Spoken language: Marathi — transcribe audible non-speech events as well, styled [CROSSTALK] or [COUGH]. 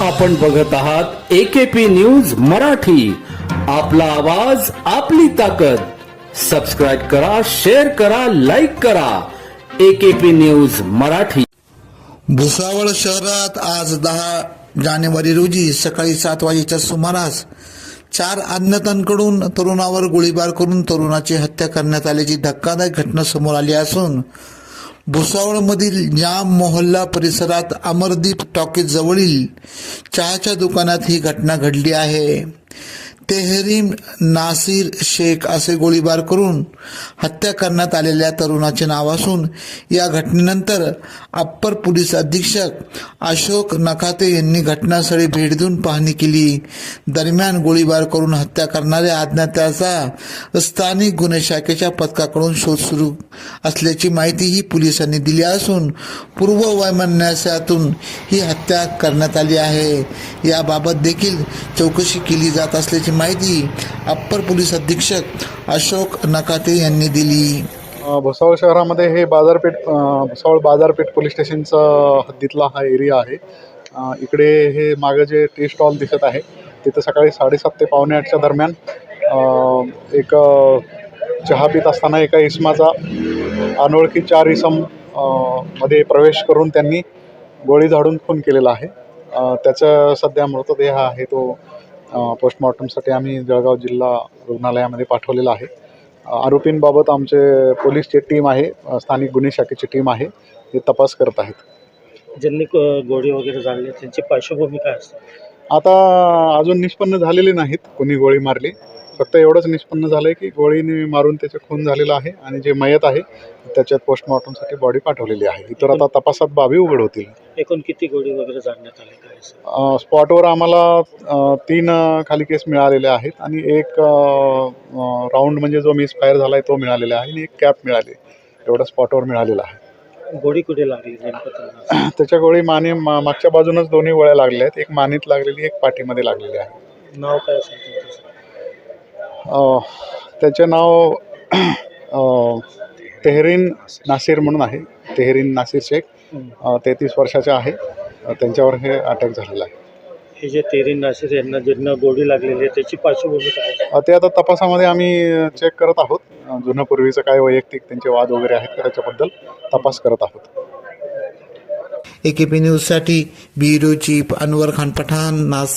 आपण बघत आहात एकेपी न्यूज मराठी. आपला आवाज आपली ताकद. सबस्क्राईब करा शेअर करा लाईक करा. AKP news Marathi. भुसावळ शहरात आज दहा जानेवारी रोजी सकाळी सात वाजेच्या सुमारास चार अज्ञातांकडून तरुणावर गोळीबार करून तरुणाची हत्या करण्यात आल्याची धक्कादायक घटना समोर आली असून भुसावळमधील जाम मोहल्ला परिसरात अमरदीप टॉकीजवळील चहाच्या दुकानात ही घटना घडली आहे. तेहरीम नासिर शेख असे गोळीबार करून हत्या करण्यात आलेल्या तरुणाचे नाव असून या घटनेनंतर अप्पर पोलीस अधीक्षक अशोक नखाते यांनी घटनास्थळी भेट देऊन पाहणी केली. दरम्यान गोळीबार करून हत्या करणाऱ्या अज्ञाताचा स्थानिक गुन्हे शाखेच्या पथकाकडून शोध सुरू असल्याची माहितीही पोलिसांनी दिली असून पूर्व वैमनस्यातून ही हत्या करण्यात आली आहे. याबाबत देखील चौकशी केली जात असल्याची माहिती अप्पर पोलीस अधीक्षक अशोक नकाते यांनी दिली. भुसावळ शहरामध्ये हे बाजारपेठ भुसावळ बाजारपेठ पोलीस स्टेशनचा हद्दीतला हा एरिया आहे. इकडे हे मागं जे टी स्टॉल दिसत आहे तिथं सकाळी साडेसात ते पावणे आठच्या दरम्यान एक चहा पित असताना एका इसमाचा अनोळखी चार इसममध्ये प्रवेश करून त्यांनी गोळी झाडून खून केलेला आहे. त्याचा सध्या मृतदेह आहे तो पोस्टमॉर्टमसाठी आम्ही जळगाव जिल्हा रुग्णालयामध्ये पाठवलेला आहे. आरोपींबाबत आमचे पोलीसची टीम आहे स्थानिक गुन्हे शाखेची टीम आहे ते तपास करत आहेत. ज्यांनी क- गोळी वगैरे झाडली त्यांची पार्श्वभूमी काय असते? आता अजून निष्पन्न झालेले नाहीत कोणी गोळी मारली. फक्त एवढंच निष्पन्न झालं आहे की गोळीने मारून त्याचे खून झालेला आहे आणि जे मयत आहे त्याच्यात पोस्टमॉर्टमसाठी बॉडी पाठवलेली आहे. इतर आता तपासात बाबी उघड होतील. एकूण किती गोळी वगैरे झाडण्यात आले स्पॉटवर आम्हाला तीन खाली केस मिळालेले आहेत आणि एक राऊंड म्हणजे जो मिस फायर झाला आहे तो मिळालेला आहे आणि एक कॅप मिळाली. एवढं स्पॉटवर मिळालेलं आहे. गोळी कुठे लागली [CLEARS THROAT] त्याच्या गोळी माने मा- मागच्या बाजूनच दोन्ही गोळ्या लागलेल्या आहेत. एक मानेत लागलेली एक पाठीमध्ये लागलेली आहे. नाव काय असेल त्यांचं नाव तेहरीन नासिर म्हणून आहे. तेहरीन नासिर शेख तेहतीस वर्षाचे आहे. त्यांच्यावर हे अटॅक झालेला आहे. हे जे तेरीन नाशिर यांना ज्यांना गोळी लागलेली आहे त्याची पार्श्वभूमी काय? अ, ते आता तपासामध्ये आम्ही चेक करत आहोत. जुनं पूर्वीचं काय वैयक्तिक त्यांचे वाद वगैरे आहेत का त्याच्याबद्दल तपास करत आहोत. एकेपी न्यूजसाठी ब्युरो चीफ अनवर खान पठाण नाशिक